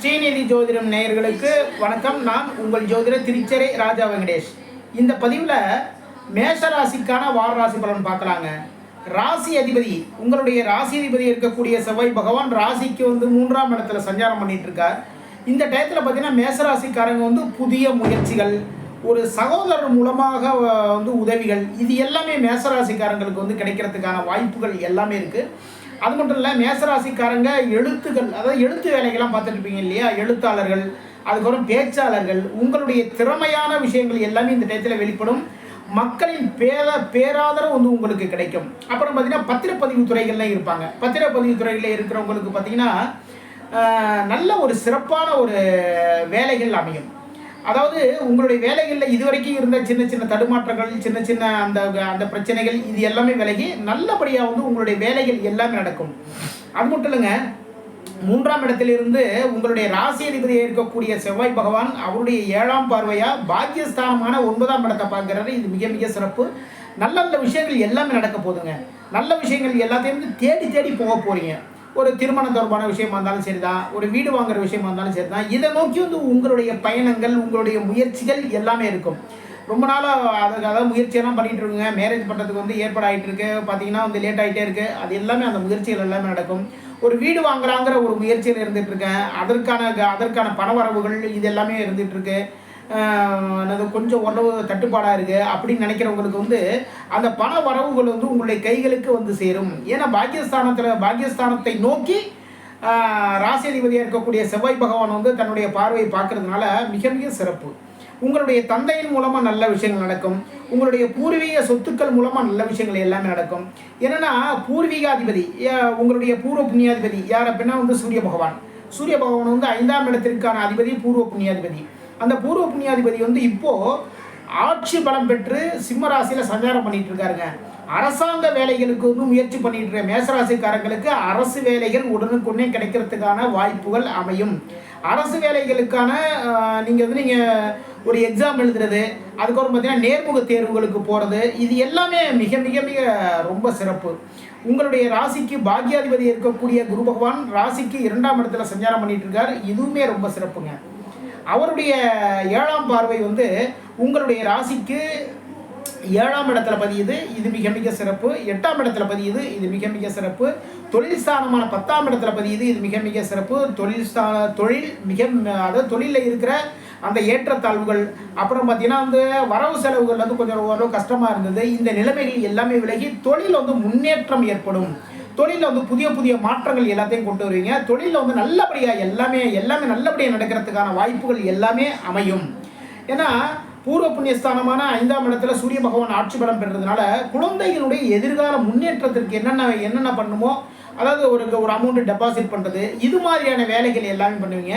ஸ்ரீநிதி ஜோதிடம் நேயர்களுக்கு வணக்கம். நான் உங்கள் ஜோதிடர் திருச்சரை ராஜா வெங்கடேஷ். இந்த பதிவில் மேஷ ராசிக்கான வார ராசி பலன் பார்க்கலாங்க. ராசி அதிபதி உங்களுடைய ராசி அதிபதி இருக்கக்கூடிய செவ்வாய் பகவான் ராசிக்கு வந்து மூன்றாம் இடத்துல சஞ்சாரம் பண்ணிட்டு இருக்கார். இந்த டயத்தில் பார்த்தீங்கன்னா மேசராசிக்காரங்க வந்து புதிய முயற்சிகள் ஒரு சகோதரர் மூலமாக வந்து உதவிகள் இது எல்லாமே மேசராசிக்காரங்களுக்கு வந்து கிடைக்கிறதுக்கான வாய்ப்புகள் எல்லாமே இருக்குது அது மட்டும் இல்லை மேசராசிக்காரங்க எழுத்துக்கள் அதாவது எழுத்து வேலைகள்லாம் பார்த்துட்டு இருப்பீங்க இல்லையா? எழுத்தாளர்கள் அதுக்கப்புறம் பேச்சாளர்கள் உங்களுடைய திறமையான விஷயங்கள் எல்லாமே இந்த டயத்தில் வெளிப்படும். மக்களின் பேர பேராதரவு வந்து உங்களுக்கு கிடைக்கும். அப்புறம் பார்த்தீங்கன்னா பத்திரப்பதிவு துறைகள்லாம் இருப்பாங்க. பத்திரப்பதிவு துறைகளில் இருக்கிறவங்களுக்கு பார்த்தீங்கன்னா நல்ல ஒரு சிறப்பான ஒரு வேலைகள் அமையும். அதாவது உங்களுடைய வேலைகளில் இதுவரைக்கும் இருந்த சின்ன சின்ன தடுமாற்றங்கள் சின்ன சின்ன அந்த அந்த பிரச்சனைகள் இது எல்லாமே விலகி நல்லபடியாக வந்து உங்களுடைய வேலைகள் எல்லாமே நடக்கும். அது மட்டும் இல்லைங்க மூன்றாம் இடத்திலிருந்து உங்களுடைய ராசி அதிபதியாக இருக்கக்கூடிய செவ்வாய் பகவான் அவருடைய ஏழாம் பார்வையாக பாக்கியஸ்தானமான ஒன்பதாம் இடத்தை பார்க்குறாரு. இது மிக மிக சிறப்பு. நல்ல நல்ல விஷயங்கள் எல்லாமே நடக்க போகுதுங்க. நல்ல விஷயங்கள் எல்லாத்தையும் தேடி தேடி போக போகிறீங்க ஒரு திருமணம் தொடர்பான விஷயமா இருந்தாலும் சரிதான் ஒரு வீடு வாங்குற விஷயமா இருந்தாலும் சரிதான். இதை நோக்கி வந்து உங்களுடைய பயணங்கள் உங்களுடைய முயற்சிகள் எல்லாமே இருக்கும். ரொம்ப நாளாக அதுக்கு அதாவது முயற்சியெல்லாம் பண்ணிகிட்டு இருக்குங்க. மேரேஜ் பண்ணுறதுக்கு வந்து ஏற்பாடு ஆகிட்டு இருக்கு பார்த்தீங்கன்னா வந்து லேட் ஆகிட்டே இருக்குது அது எல்லாமே அந்த முயற்சிகள் எல்லாமே நடக்கும். ஒரு வீடு வாங்குறாங்கிற ஒரு முயற்சியில் இருந்துகிட்ருக்கேன் அதற்கான அதற்கான பணவரவுகள் இது எல்லாமே இருந்துகிட்ருக்கு அது கொஞ்சம் உணவு தட்டுப்பாடாக இருக்குது அப்படின்னு நினைக்கிறவங்களுக்கு வந்து அந்த பண வரவுகள் வந்து உங்களுடைய கைகளுக்கு வந்து சேரும். ஏன்னா பாக்கியஸ்தானத்தில் பாக்கியஸ்தானத்தை நோக்கி ராசியதிபதியாக அதிபதியாக இருக்கக்கூடிய செவ்வாய் பகவான் வந்து தன்னுடைய பார்வையை பார்க்கறதுனால மிக மிக சிறப்பு. உங்களுடைய தந்தையின் மூலமாக நல்ல விஷயங்கள் நடக்கும். உங்களுடைய பூர்வீக சொத்துக்கள் மூலமாக நல்ல விஷயங்கள் எல்லாமே நடக்கும். என்னென்னா பூர்வீகாதிபதி ஏ- உங்களுடைய பூர்வ புண்ணியாதிபதி யார் அப்படின்னா வந்து சூரிய பகவான். சூரிய பகவான் வந்து ஐந்தாம் இடத்திற்கான அதிபதி பூர்வ புண்ணியாதிபதி. அந்த பூர்வ புண்ணியாதிபதி வந்து இப்போ ஆட்சி பலம் பெற்று சிம்மராசியில் சஞ்சாரம் பண்ணிட்டு இருக்காருங்க. அரசாங்க வேலைகளுக்கு வந்து முயற்சி பண்ணிட்டு இருக்க மேசராசிக்காரங்களுக்கு அரசு வேலைகள் உடனுக்குடனே கிடைக்கிறதுக்கான வாய்ப்புகள் அமையும். அரசு வேலைகளுக்கான நீங்கள் வந்து நீங்கள் ஒரு எக்ஸாம் எழுதுறது அதுக்கப்புறம் பார்த்தீங்கன்னா நேர்முக தேர்வுகளுக்கு போகிறது இது எல்லாமே மிக மிக மிக ரொம்ப சிறப்பு. உங்களுடைய ராசிக்கு பாக்யாதிபதி இருக்கக்கூடிய குரு பகவான் ராசிக்கு இரண்டாம் இடத்துல சஞ்சாரம் பண்ணிட்டு இருக்கார். இதுவுமே ரொம்ப சிறப்புங்க. அவருடைய ஏழாம் பார்வை வந்து உங்களுடைய ராசிக்கு ஏழாம் இடத்துல பதியுது இது மிக மிக சிறப்பு. எட்டாம் இடத்துல பதியுது இது மிக மிக சிறப்பு. தொழில் ஸ்தானமான பத்தாம் இடத்துல பதியுது இது மிக மிக சிறப்பு. தொழில் ஸ்தான தொழில் மிக அதாவது தொழிலில் இருக்கிற அந்த ஏற்றத்தாழ்வுகள் அப்புறம் பார்த்தீங்கன்னா வந்து வரவு செலவுகள் வந்து கொஞ்சம் ஓரளவு கஷ்டமாக இருந்தது. இந்த நிலைமைகள் எல்லாமே விலகி தொழில் வந்து முன்னேற்றம் ஏற்படும். தொழிலில் வந்து புதிய புதிய மாற்றங்கள் எல்லாத்தையும் கொண்டு வருவீங்க. தொழிலில் வந்து நல்லபடியாக எல்லாமே எல்லாமே நல்லபடியாக நடக்கிறதுக்கான வாய்ப்புகள் எல்லாமே அமையும். ஏன்னா பூர்வ புண்ணியஸ்தானமான ஐந்தாம் இடத்துல சூரிய பகவான் ஆட்சி பலம் பெறுறதுனால குழந்தைகளுடைய எதிர்கால முன்னேற்றத்திற்கு என்னென்ன என்னென்ன பண்ணுமோ அதாவது ஒரு ஒரு அமௌண்ட் டெபாசிட் பண்ணுறது இது மாதிரியான வேலைகள் எல்லாமே பண்ணுவீங்க.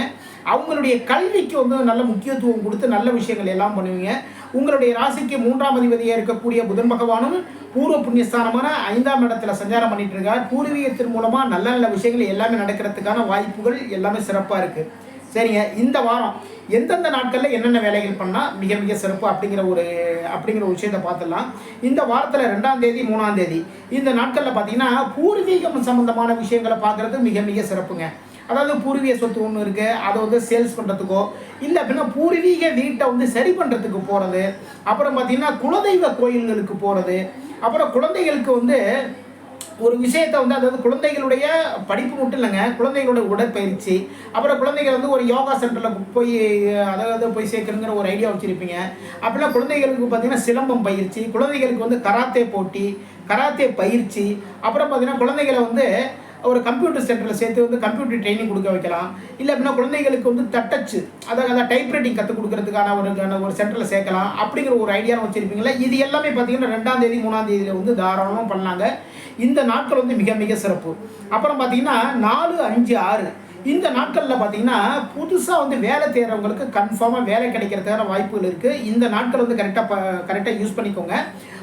அவங்களுடைய கல்விக்கு வந்து நல்ல முக்கியத்துவம் கொடுத்து நல்ல விஷயங்கள் எல்லாம் பண்ணுவீங்க. உங்களுடைய ராசிக்கு மூன்றாம் அதிபதியாக இருக்கக்கூடிய புதன் பகவானும் பூர்வ புண்ணியஸ்தானமான ஐந்தாம் இடத்துல சஞ்சாரம் பண்ணிட்டு இருக்கார் பூர்வீகத்தின் மூலமாக நல்ல நல்ல விஷயங்கள் எல்லாமே நடக்கிறதுக்கான வாய்ப்புகள் எல்லாமே சிறப்பாக இருக்குது சரிங்க. இந்த வாரம் எந்தெந்த நாட்களில் என்னென்ன வேலைகள் பண்ணால் மிக மிக சிறப்பு அப்படிங்கிற ஒரு அப்படிங்கிற ஒரு விஷயத்தை பார்த்துடலாம். இந்த வாரத்தில் ரெண்டாம் தேதி மூணாம் தேதி. இந்த நாட்களில் பார்த்தீங்கன்னா பூர்வீகம் சம்பந்தமான விஷயங்களை பார்க்குறது மிக மிக சிறப்புங்க. அதாவது பூர்வீக சொத்து ஒன்று இருக்குது அதை வந்து சேல்ஸ் பண்ணுறதுக்கோ இல்லை அப்படின்னா பூர்வீக வீட்டை வந்து சரி பண்ணுறதுக்கு போகிறது அப்புறம் பார்த்தீங்கன்னா குலதெய்வ கோயில்களுக்கு போகிறது அப்புறம் குழந்தைகளுக்கு வந்து ஒரு விஷயத்தை வந்து அதாவது குழந்தைகளுடைய படிப்பு மட்டும் இல்லைங்க குழந்தைகளுடைய உடற்பயிற்சி அப்புறம் குழந்தைகள் வந்து ஒரு யோகா சென்டரில் போய் அதாவது போய் சேர்க்கணுங்கிற ஒரு ஐடியா வச்சுருப்பீங்க. அப்படிலாம் குழந்தைகளுக்கு பார்த்தீங்கன்னா சிலம்பம் பயிற்சி குழந்தைகளுக்கு வந்து கராத்தே போட்டி கராத்தே பயிற்சி அப்புறம் பார்த்திங்கன்னா குழந்தைகளை வந்து ஒரு கம்ப்யூட்டர் சென்டரில் சேர்த்து வந்து கம்ப்யூட்டர் ட்ரைனிங் கொடுக்க வைக்கலாம். இல்லை அப்படின்னா குழந்தைகளுக்கு வந்து தட்டச்சு அதாவது அதாவது டைப்ரைட்டிங் கற்றுக் கொடுக்கறதுக்கான ஒரு ஒரு சென்டரில் சேர்க்கலாம். அப்படிங்கிற ஒரு ஐடியா வச்சுருப்பீங்களா இது எல்லாமே பார்த்தீங்கன்னா ரெண்டாம் தேதி மூணாம் தேதியில் வந்து தாராளமாக பண்ணாங்க இந்த நாட்கள் வந்து மிக மிக சிறப்பு. அப்புறம் பார்த்தீங்கன்னா நாலு அஞ்சு ஆறு. இந்த நாட்களில் பார்த்தீங்கன்னா புதுசாக வந்து வேலை தேடுறவங்களுக்கு கன்ஃபார்மாக வேலை கிடைக்கிறதுக்கான வாய்ப்புகள் இருக்குது இந்த நாட்கள் வந்து கரெக்டாக ப கரெக்டாக யூஸ் பண்ணிக்கோங்க.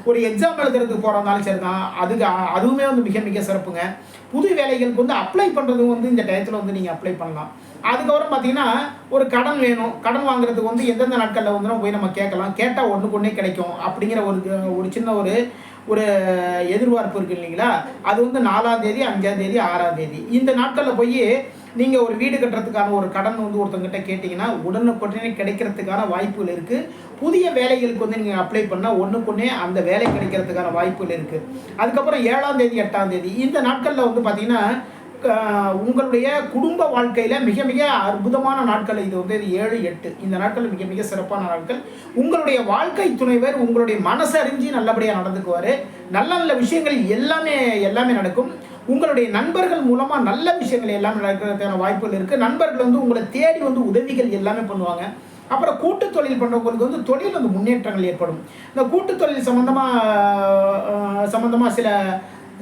ஒரு எக்ஸாம் எழுதுறதுக்கு போகிறதாலும் சரி தான் அதுக்கு அதுவுமே வந்து மிக மிக சிறப்புங்க. புது வேலைகளுக்கு வந்து அப்ளை பண்ணுறதும் வந்து இந்த டயத்தில் வந்து நீங்கள் அப்ளை பண்ணலாம். அதுக்கப்புறம் பார்த்தீங்கன்னா ஒரு கடன் வேணும். கடன் வாங்குறதுக்கு வந்து எந்தெந்த நாட்களில் வந்து நம்ம போய் நம்ம கேட்கலாம். கேட்டால் ஒன்றுக்கு ஒன்றே கிடைக்கும். அப்படிங்கிற ஒரு ஒரு சின்ன ஒரு ஒரு எதிர்பார்ப்பு இருக்குது இல்லைங்களா? அது வந்து நாலாம் தேதி அஞ்சாம் தேதி ஆறாம் தேதி. இந்த நாட்களில் போய் நீங்கள் ஒரு வீடு கட்டுறதுக்கான ஒரு கடன் வந்து ஒருத்தங்கிட்ட கேட்டிங்கன்னா உடனுக்குடனே கிடைக்கிறதுக்கான வாய்ப்புகள் இருக்குது புதிய வேலைகளுக்கு வந்து நீங்கள் அப்ளை பண்ணால் ஒன்றுக்குன்னே அந்த வேலை கிடைக்கிறதுக்கான வாய்ப்புகள் இருக்குது அதுக்கப்புறம் ஏழாம் தேதி எட்டாம் தேதி. இந்த நாட்களில் வந்து பார்த்திங்கன்னா உங்களுடைய குடும்ப வாழ்க்கையில் மிக மிக அற்புதமான நாட்கள். இது வந்து ஏழு எட்டு. இந்த நாட்கள் மிக மிக சிறப்பான நாட்கள். உங்களுடைய வாழ்க்கை துணைவர் உங்களுடைய மனசு அறிஞ்சு நல்லபடியாக நடந்துக்குவார். நல்ல நல்ல விஷயங்கள் எல்லாமே எல்லாமே நடக்கும். உங்களுடைய நண்பர்கள் மூலமாக நல்ல விஷயங்கள் எல்லாமே நடக்கிறதுக்கான வாய்ப்புகள் இருக்குது நண்பர்கள் வந்து உங்களை தேடி வந்து உதவிகள் எல்லாமே பண்ணுவாங்க. அப்புறம் கூட்டு தொழில் பண்ணுறவங்களுக்கு வந்து தொழில் வந்து முன்னேற்றங்கள் ஏற்படும். இந்த கூட்டு தொழில் சம்மந்தமாக சம்மந்தமாக சில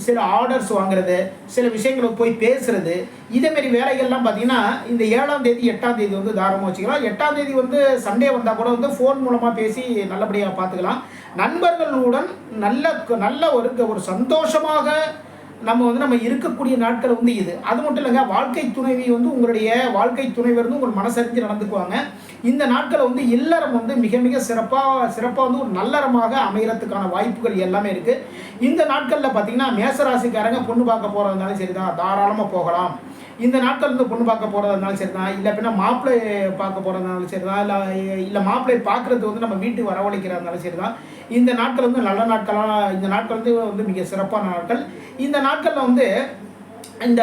சில ஆர்டர்ஸ் வாங்குறது சில விஷயங்களை போய் பேசுறது இதேமாரி வேலைகள்லாம் பார்த்தீங்கன்னா இந்த ஏழாம் தேதி எட்டாம் தேதி வந்து தாராளமாக வச்சுக்கலாம். எட்டாம் தேதி வந்து சண்டே வந்தால் கூட வந்து ஃபோன் மூலமாக பேசி நல்லபடியாக பார்த்துக்கலாம். நண்பர்களுடன் நல்ல நல்ல ஒரு ஒரு சந்தோஷமாக நம்ம வந்து நம்ம இருக்கக்கூடிய நாட்கள் வந்து இது. அது மட்டும் இல்லைங்க வாழ்க்கை துணைவி வந்து உங்களுடைய வாழ்க்கை துணைவர் வந்து உங்கள் மனசறிஞ்சு நடந்துக்குவாங்க. இந்த நாட்களை வந்து இல்லறம் வந்து மிக மிக சிறப்பாக சிறப்பாக வந்து ஒரு நல்லறமாக அமைகிறதுக்கான வாய்ப்புகள் எல்லாமே இருக்குது இந்த நாட்களில் பார்த்தீங்கன்னா மேசராசிக்காரங்க பொண்ணு பார்க்க போகிறதுனாலும் சரி தான் தாராளமாக போகலாம். இந்த நாட்கள் வந்து பொண்ணு பார்க்க போகிறதுனாலும் சரி தான் இல்லை அப்படின்னா மாப்பிள்ளை பார்க்க போகிறதுனாலும் சரி தான் இல்லை இல்லை மாப்பிள்ளை பார்க்குறது வந்து நம்ம வீட்டுக்கு வரவழைக்கிறதுனாலும் சரி தான் இந்த நாட்கள் வந்து நல்ல நாட்களாக இந்த நாட்கள் வந்து வந்து மிக சிறப்பான நாட்கள். இந்த நாட்களில் வந்து இந்த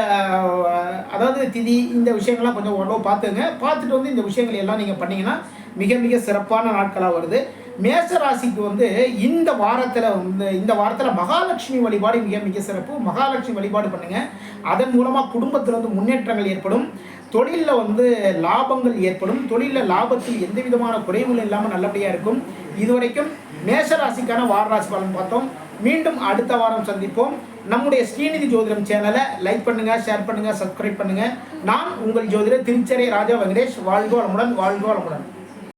அதாவது திதி இந்த விஷயங்கள்லாம் கொஞ்சம் ஓரளவு பார்த்துங்க பார்த்துட்டு வந்து இந்த விஷயங்கள் எல்லாம் நீங்கள் பண்ணீங்கன்னா மிக மிக சிறப்பான நாட்களாக வருது. மேச ராசிக்கு வந்து இந்த வாரத்தில் வந்து இந்த வாரத்தில் மகாலட்சுமி வழிபாடு மிக மிக சிறப்பு. மகாலட்சுமி வழிபாடு பண்ணுங்கள் அதன் மூலமாக குடும்பத்தில் வந்து முன்னேற்றங்கள் ஏற்படும். தொழிலில் வந்து லாபங்கள் ஏற்படும். தொழிலில் லாபத்தில் எந்த விதமான குறைவுகள் இல்லாமல் நல்லபடியாக இருக்கும். இதுவரைக்கும் மேஷ ராசிக்கான பலன் பார்த்தோம். மீண்டும் அடுத்த வாரம் சந்திப்போம். நம்முடைய ஸ்ரீநிதி ஜோதிடம் சேனலை லைக் பண்ணுங்கள் ஷேர் பண்ணுங்கள் சப்ஸ்கிரைப் பண்ணுங்கள் நான் உங்கள் ஜோதிடர் திருச்சரை ராஜா வெங்கடேஷ். வாழ்கோ வளமுடன் வாழ்கோ வளமுடன்.